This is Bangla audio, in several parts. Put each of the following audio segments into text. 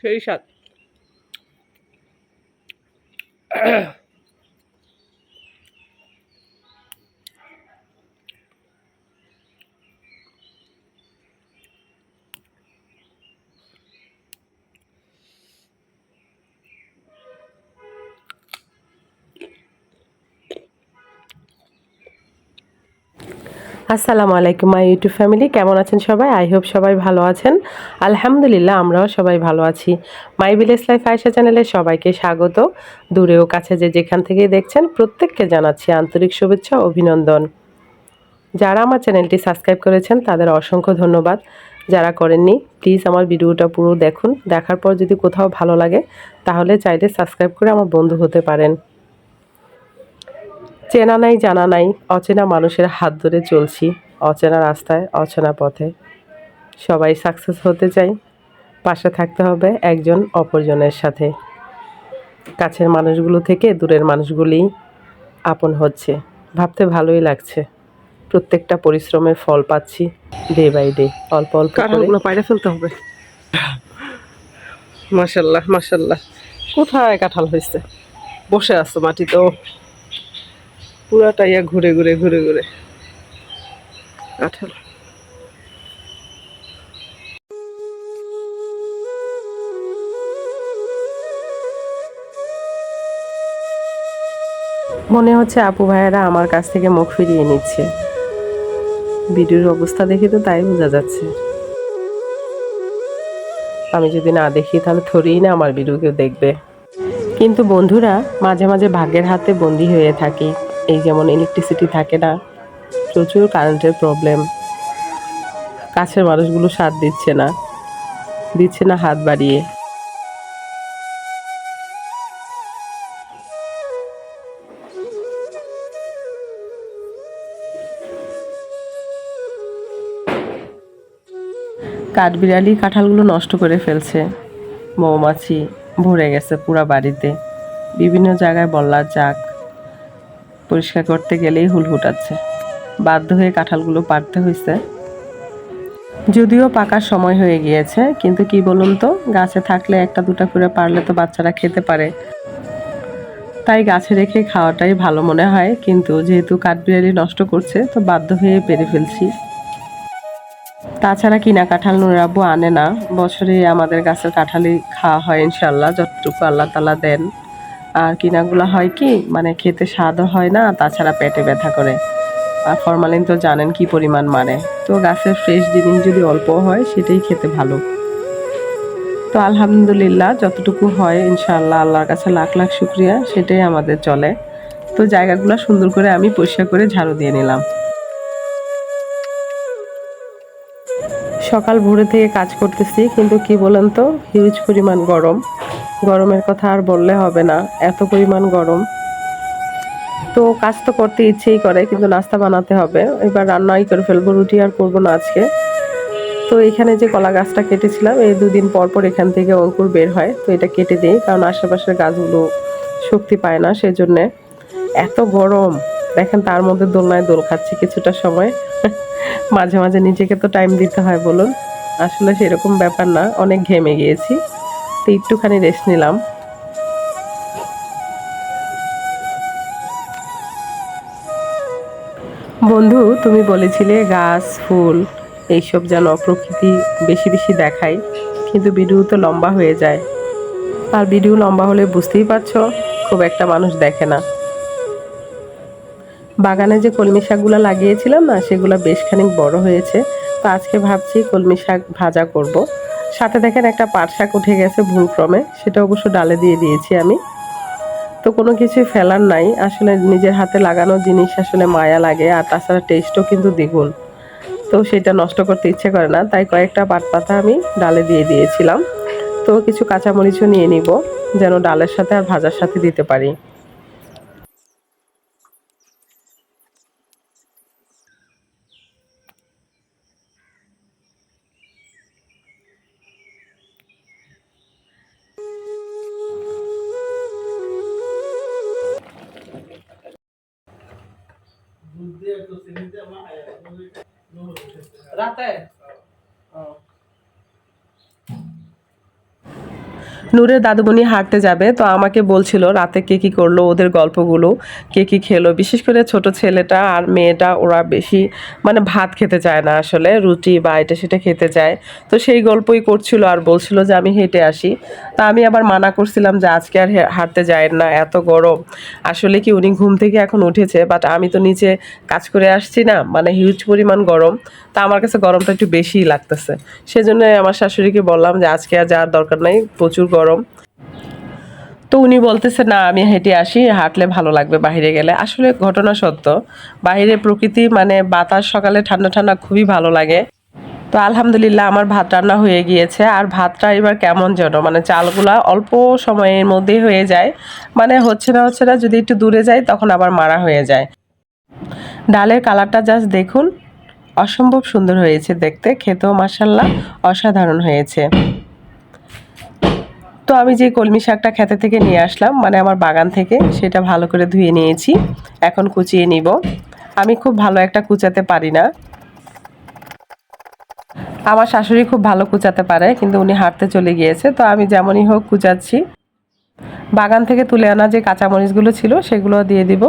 সেই স্বাদ। আসসালামু আলাইকুম মাই ইউটিউব ফ্যামিলি কেমন আছেন সবাই? আই হোপ সবাই ভালো আছেন। আলহামদুলিল্লাহ, আমরাও সবাই ভালো আছি। মাই ভিলেজ লাইফ আয়সা চ্যানেলে সবাইকে স্বাগত। দূরে ও কাছে যে যেখান থেকে দেখছেন, প্রত্যেককে জানাচ্ছি আন্তরিক শুভেচ্ছা অভিনন্দন। যারা আমার চ্যানেলটি সাবস্ক্রাইব করেছেন, তাদের অসংখ্য ধন্যবাদ। যারা করেননি প্লিজ আমার ভিডিওটা পুরো দেখুন। দেখার পর যদি কোথাও ভালো লাগে, তাহলে চাইলে সাবস্ক্রাইব করে আমার বন্ধু হতে পারেন। চেনা নাই, জানা নাই, অচেনা মানুষের হাত ধরে চলছি, অচেনা রাস্তায়, অচেনা পথে। সবাই সাকসেস হতে চাই, পাশে থাকতে হবে একজন অপরজনের সাথে। কাছের মানুষগুলো থেকে দূরের মানুষগুলিই আপন হচ্ছে। ভাবতে ভালোই লাগছে। প্রত্যেকটা পরিশ্রমের ফল পাচ্ছি ডে বাই ডে অল্প অল্প পায়রা ফেলতে হবে। মাসাল্লাহ মাসাল্লাহ কোথায় কাঁঠাল হয়েছে বসে আছো মাটিতেও। পুরাটা ইয়া ঘুরে ঘুরে ঘুরে ঘুরে। কাঁঠাল মনে হচ্ছে আপু ভাইয়েরা আমার কাছ থেকে মুখ ফিরিয়ে নিচ্ছে। ভিডিওর অবস্থা দেখে তো তাই বোঝা যাচ্ছে। আমি যদি না দেখি তাহলে থরেই না আমার ভিডিও কেউ দেখবে। কিন্তু বন্ধুরা, মাঝে মাঝে ভাগ্যের হাতে বন্দি হয়ে থাকি। এই যেমন ইলেকট্রিসিটি থাকে না, প্রচুর কারেন্টের প্রবলেম কাছের মানুষগুলো সাথ দিচ্ছে না দিচ্ছে না হাত বাড়িয়ে। কাঠবিড়ালি কাঁঠালগুলো নষ্ট করে ফেলছে। মৌমাছি ভরে গেছে পুরা বাড়িতে। বিভিন্ন জায়গায় বল্লার জাগ। পরিষ্কার করতে গেলেই হুল হুটাচ্ছে বাধ্য হয়ে কাঁঠালগুলো পারতে হয়েছে যদিও পাকার সময় হয়ে গিয়েছে, কিন্তু কি বলুন তো, গাছে থাকলে একটা দুটা করে পারলে তো বাচ্চারা খেতে পারে। তাই গাছে রেখে খাওয়াটাই ভালো মনে হয়, কিন্তু যেহেতু কাঠবিড়ালি নষ্ট করছে, তো বাধ্য হয়ে পেরে ফেলছি। তাছাড়া কিনা কাঁঠাল নুরাব্বু আনে না, বছরে আমাদের গাছের কাঁঠালই খাওয়া হয় ইনশাল্লাহ যতটুকু আল্লাহ তালা দেন। আর কিনাগুলো হয় কি মানে খেতে স্বাদও হয় না, তাছাড়া পেটে ব্যথা করে। আর ফরমালিন তো জানেন কি পরিমাণ মারে। তো গাছের ফ্রেশ জিনিস যদি অল্প হয়, সেটাই খেতে ভালো। তো আলহামদুলিল্লাহ, যতটুকু হয়, ইনশাআল্লাহ আল্লাহর কাছে লাখ লাখ শুক্রিয়া, সেটাই আমাদের চলে। তো জায়গাগুলো সুন্দর করে আমি পরিষ্কার করে ঝাড়ু দিয়ে নিলাম। সকাল ভোরে থেকে কাজ করতেছি, কিন্তু কি বলেন তো হিউজ পরিমাণ গরম। গরমের কথা আর বললে হবে না, এত পরিমাণ গরম। তো কাজ তো করতে ইচ্ছেই করে, কিন্তু নাস্তা বানাতে হবে। এবার রান্নাই করে ফেলব, রুটি আর করব না আজকে। তো এখানে যে কলা গাছটা কেটেছিলাম, এই দুদিন পর পর এখান থেকে অঙ্কুর বের হয়, তো এটা কেটে দিই, কারণ আশেপাশের গাছগুলো শক্তি পায় না সেই সেজন্যে। এত গরম, দেখেন তার মধ্যে দোলনায় দোল খাচ্ছি কিছুটা সময়। মাঝে মাঝে নিজেকে তো টাইম দিতে হয় বলুন। আসলে সেরকম ব্যাপার না, অনেক ঘেমে গিয়েছি। তো একটুখানি রেস্ট নিলাম। বন্ধু, তুমি বলেছিলে গাছ, ফুল, এইসব যেন প্রকৃতি বেশি বেশি দেখায়, কিন্তু ভিডিও তো লম্বা হয়ে যায়। আর ভিডিও লম্বা হলে বুঝতেই পারছ, খুব একটা মানুষ দেখে না। বাগানে যে কলমি শাকগুলো লাগিয়েছিলাম না, সেগুলো বেশ খানিক বড় হয়েছে, তো আজকে ভাবছি কলমি শাক ভাজা করব। সাথে দেখেন একটা পাট শাক উঠে গেছে ভুলক্রমে। সেটা অবশ্য ডালে দিয়ে দিয়েছি আমি। তো কোনো কিছু ফেলার নাই। আসলে নিজের হাতে লাগানো জিনিস আসলে মায়া লাগে আর তাছাড়া টেস্টও কিন্তু দ্বিগুণ। তো সেটা নষ্ট করতে ইচ্ছে করে না। তাই কয়েকটা পাট পাতা আমি ডালে দিয়ে দিয়েছিলাম। তো কিছু কাঁচামরিচও নিয়ে নিব, যেন ডালের সাথে আর ভাজার সাথে দিতে পারি। রাতে নূরের দাদুমণি হাঁটতে যাবে, তো আমাকে বলছিল রাতে কে কী করল, ওদের গল্পগুলো, কে কী খেলো, বিশেষ করে ছোট ছেলেটা আর মেয়েটা, ওরা বেশি মানে ভাত খেতে চায় না আসলে, রুটি বা এটা সেটা খেতে চায়। তো সেই গল্পই করছিল আর বলছিল যে আমি হেঁটে আসি। তা আমি আবার মানা করছিলাম যে আজকে আর হাঁটতে যায় না, এত গরম। আসলে কি উনি ঘুম থেকে এখন উঠেছে বাট আমি তো নিচে কাজ করে আসছি না মানে হিউজ পরিমাণ গরম। তা আমার কাছে গরমটা একটু বেশিই লাগতেছে। সেজন্য আমার শাশুড়িকে বললাম যে আজকে আর যাওয়ার দরকার নাই, প্রচুর গরম। তো উনি বলতেছে, না, আমি হেঁটে আসি, হাঁটলে ভালো লাগবে বাইরে গেলে। আসলে ঘটনা সত্য। বাইরে প্রকৃতি মানে বাতাস, সকালে ঠান্ডা ঠান্ডা খুবই ভালো লাগে। তো আলহামদুলিল্লাহ আমার ভাত রান্না হয়ে গিয়েছে। আর ভাতটা এবার কেমন যেন মানে চালগুলা অল্প সময়ের মধ্যেই হয়ে যায়। মানে হচ্ছে না হচ্ছে না, যদি একটু দূরে যায় তখন আবার মারা হয়ে যায়। ডালের কালারটা জাস্ট দেখুন, অসম্ভব সুন্দর হয়েছে দেখতে, খেতেও মাসাল্লাহ অসাধারণ হয়েছে। তো আমি যে কলমি শাকটা খেতে থেকে নিয়ে আসলাম মানে আমার বাগান থেকে, সেটা ভালো করে ধুয়ে নিয়েছি। এখন কুচিয়ে নিব। আমি খুব ভালো একটা কুচাতে পারি না। আমার শাশুড়ি খুব ভালো কুচাতে পারে, কিন্তু উনি হাঁটতে চলে গিয়েছে, তো আমি যেমনই হোক কুচাচ্ছি। বাগান থেকে তুলে আনা যে কাঁচামরিচগুলো ছিল, সেগুলো দিয়ে দিব।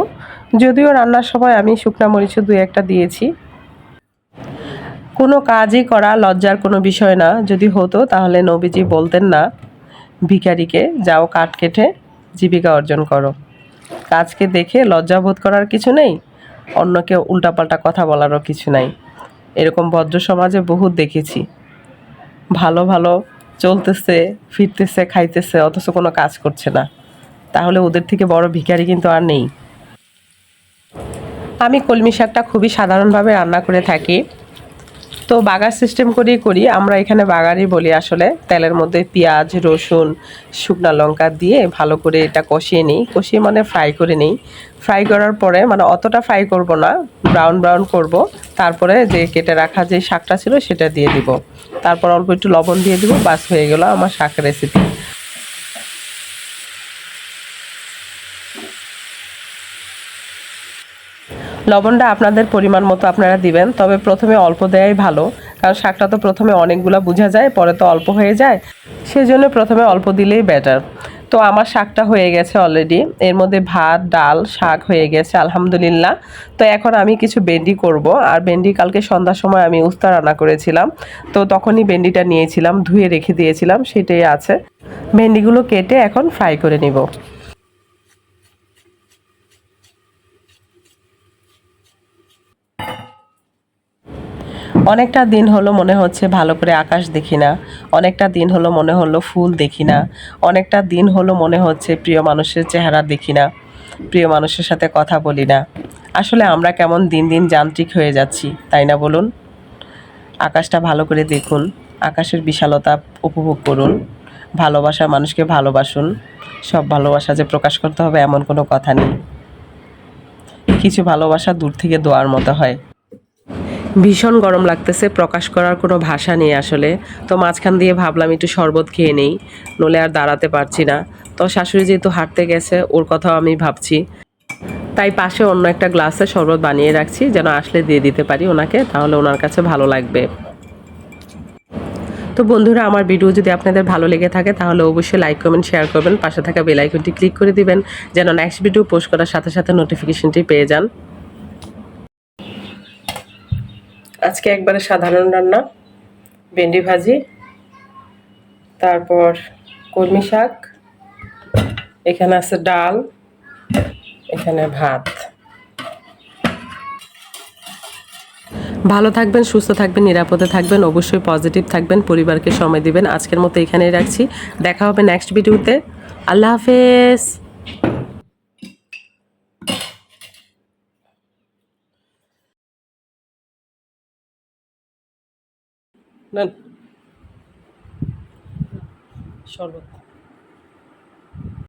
যদিও রান্নার সময় আমি শুকনা মরিচও দুই একটা দিয়েছি। কোনো কাজই করা লজ্জার কোনো বিষয় না। যদি হতো, তাহলে নবীজি বলতেন না। ভিখারিকে যাও কাঠ কেটে জীবিকা অর্জন করো। কাজকে দেখে লজ্জাবোধ করার কিছু নেই? অন্যকে উল্টাপাল্টা কথা বলারও কিছু নাই। এরকম ভদ্র সমাজে বহুত দেখেছি। ভালো ভালো চলতেছে, ফিরতেছে, খাইতেছে, অথচ কোনো কাজ করছে না। তাহলে ওদের থেকে বড় ভিখারি কিন্তু আর নেই। আমি কলমি শাকটা খুবই সাধারণভাবে রান্না করে থাকি। তো বাগার সিস্টেম করেই করি। আমরা এখানে বাগারই বলি আসলে। তেলের মধ্যে পেঁয়াজ, রসুন, শুকনো লঙ্কা দিয়ে ভালো করে এটা কষিয়ে নিই। কষিয়ে মানে ফ্রাই করে নিই। ফ্রাই করার পরে মানে অতটা ফ্রাই করব না ব্রাউন ব্রাউন করব। তারপরে যে কেটে রাখা যে শাকটা ছিল সেটা দিয়ে দিব। তারপর অল্প একটু লবণ দিয়ে দিব বাস হয়ে গেল আমার শাক রেসিপি লবণটা আপনাদের পরিমাণ মতো আপনারা দিবেন, তবে প্রথমে অল্প দেওয়াই ভালো, কারণ শাকটা তো প্রথমে অনেকগুলো বোঝা যায়, পরে তো অল্প হয়ে যায়। সেজন্য প্রথমে অল্প দিলেই বেটার তো আমার শাকটা হয়ে গেছে অলরেডি এর মধ্যে ভাত, ডাল, শাক হয়ে গেছে, আলহামদুলিল্লাহ। তো এখন আমি কিছু বেন্ডি করব, আর বেন্ডি কালকে সন্ধ্যার সময় আমি উস্তা রান্না করেছিলাম। তো তখনই বেন্ডিটা নিয়েছিলাম, ধুয়ে রেখে দিয়েছিলাম, সেটাই আছে। ভেন্ডিগুলো কেটে এখন ফ্রাই করে নিব। অনেকটা দিন হলো মনে হচ্ছে ভালো করে আকাশ দেখি না, অনেকটা দিন হলো মনে হলো ফুল দেখি না, অনেকটা দিন হলো মনে হচ্ছে প্রিয় মানুষের চেহারা দেখি না, প্রিয় মানুষের সাথে কথা বলি না। আসলে আমরা কেমন দিন দিন যান্ত্রিক হয়ে যাচ্ছি, তাই না বলুন? আকাশটা ভালো করে দেখুন, আকাশের বিশালতা উপভোগ করুন ভালোবাসার মানুষকে ভালোবাসুন, সব ভালোবাসা যে প্রকাশ করতে হবে এমন কোনো কথা নেই। কিছু ভালোবাসা দূর থেকে দোয়ার মতো হয়। ভীষণ গরম লাগতেছে, প্রকাশ করার কোনো ভাষা নেই আসলে। তো মাঝখান দিয়ে ভাবলাম একটু শরবত খেয়ে নেই নলে আর দাঁড়াতে পারছি না। তো শাশুড়ি যেহেতু হাঁটতে গেছে, ওর কথাও আমি ভাবছি। তাই পাশে অন্য একটা গ্লাসে শরবত বানিয়ে রাখছি, যেন আসলে দিয়ে দিতে পারি ওনাকে, তাহলে ওনার কাছে ভালো লাগবে। তো বন্ধুরা, আমার ভিডিও যদি আপনাদের ভালো লেগে থাকে, তাহলে অবশ্যই লাইক, কমেন্ট, শেয়ার করবেন। পাশে থাকা বেল আইকনটি ক্লিক করে দিবেন, যেন নেক্সট ভিডিও পোস্ট করার সাথে সাথে নোটিফিকেশনটি পেয়ে যান। আজকে একবারে সাধারণ রান্না, ভেন্ডি ভাজি, তারপর কলমি শাক, এখানে আছে ডাল, এখানে ভাত। ভালো থাকবেন, সুস্থ থাকবেন, নিরাপদে থাকবেন, অবশ্যই পজিটিভ থাকবেন, পরিবারকে সময় দিবেন। আজকের মতো এখানেই রাখছি। দেখা হবে নেক্সট ভিডিওতে আল্লাহ হাফেজ। শরবত